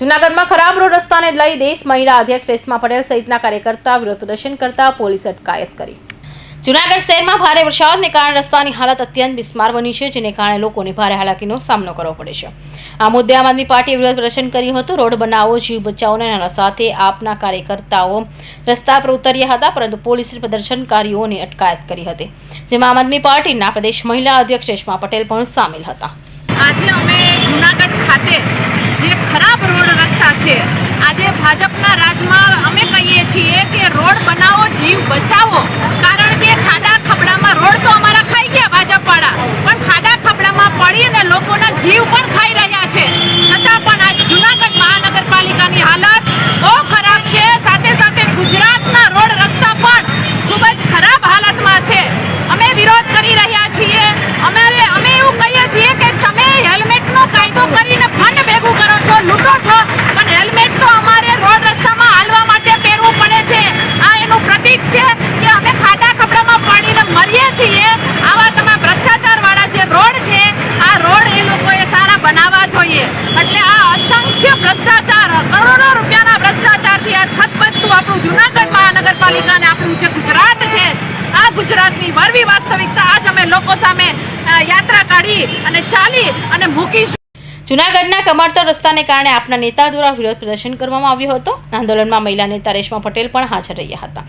જૂનાગઢમાં ખરાબ રોડ રસ્તાને લઈ દેશ મહિલા અધ્યક્ષ રેશમા પટેલ સહિતના કાર્યકર્તા વિરોધ પ્રદર્શન કરતા પોલીસ અટકાયત કરી. જૂનાગઢ શહેરમાં ભારે વરસાદને કારણે રસ્તાની હાલત અત્યંત બિસ્માર બની છે, જેને કારણે લોકોને ભારે હાલાકીનો સામનો કરવો પડે છે. આ મુદ્દે આમ આદમી પાર્ટીએ વિરોધ પ્રદર્શન કર્યું હતું. રોડ બનાવો, જીવ બચાવોના નારા સાથે આપના કાર્યકર્તાઓ રસ્તા પર ઉતર્યા હતા, પરંતુ પોલીસે પ્રદર્શનકારીઓની અટકાયત કરી હતી. જેમાં આમ આદમી પાર્ટીના પ્રદેશ મહિલા અધ્યક્ષ રેશમા પટેલ પણ સામેલ હતા. આજે અમે જુનાગઢ ખાતે જે ખરાબ ભાજપના રાજમાં અમે કહીએ છીએ કે રોડ બનાવો જીવ બચાવો કારણ કે ખાડા ખબડામાં રોડ તો અમારા ખાઈ ગયા ભાજપવાળા પણ ખાડા ખબડામાં પડીને લોકોના જીવ પણ ખાઈ રહ્યા છે છતાં પણ આજ જુનાગઢ મહાનગરપાલિકાની હાલત બહુ ખરાબ છે સાથે સાથે ગુજરાતના રોડ રસ્તા પણ ખૂબ જ ખરાબ હાલતમાં છે અમે વિરોધ કરી રહ્યા છીએ અમારે અમે એવું કહીએ છીએ કે તમે હેલ્મેટનો કાયદો કરીને ફંડ ભેગું કરો છો લૂંટો છો પણ હેલ્મેટ તો અમારે રોડ રસ્તામાં હાલવા માટે પહેરવું પડે છે આ એનું પ્રતીક છે કે અમે ખાડા કપડામાં પડીને મરીએ છીએ આવા તમે ભ્રષ્ટાચારવાળા જે રોડ છે આ રોડ એ લોકોએ સારા બનાવવા જોઈએ એટલે આ અસંખ્ય ભ્રષ્ટાચાર કરોડો રૂપિયાના ભ્રષ્ટાચારથી આજ ખતબદતું આપણું જુનાગઢ મહાનગરપાલિકા અને આપણું જે ગુજરાત છે આ ગુજરાતની વરવી વાસ્તવિકતા આજ અમે લોકો સામે યાત્રા કાઢી અને ચાલી અને મૂકીશું. જૂનાગઢના કમળતર રસ્તાને કારણે આપના નેતા દ્વારા વિરોધ પ્રદર્શન કરવામાં આવ્યો હતો. આંદોલનમાં મહિલા નેતા રેશમા પટેલ પણ હાજર રહ્યા હતા.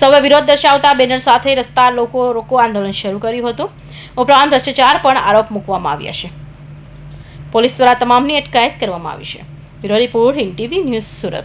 સૌએ વિરોધ દર્શાવતા બેનર સાથે રસ્તા લોકો રોકો આંદોલન શરૂ કર્યું હતું. ઉપરાંત ભ્રષ્ટાચાર પણ આરોપ મૂકવામાં આવ્યા છે. પોલીસ દ્વારા તમામની અટકાયત કરવામાં આવી છે. Bureau report Hind news Surat.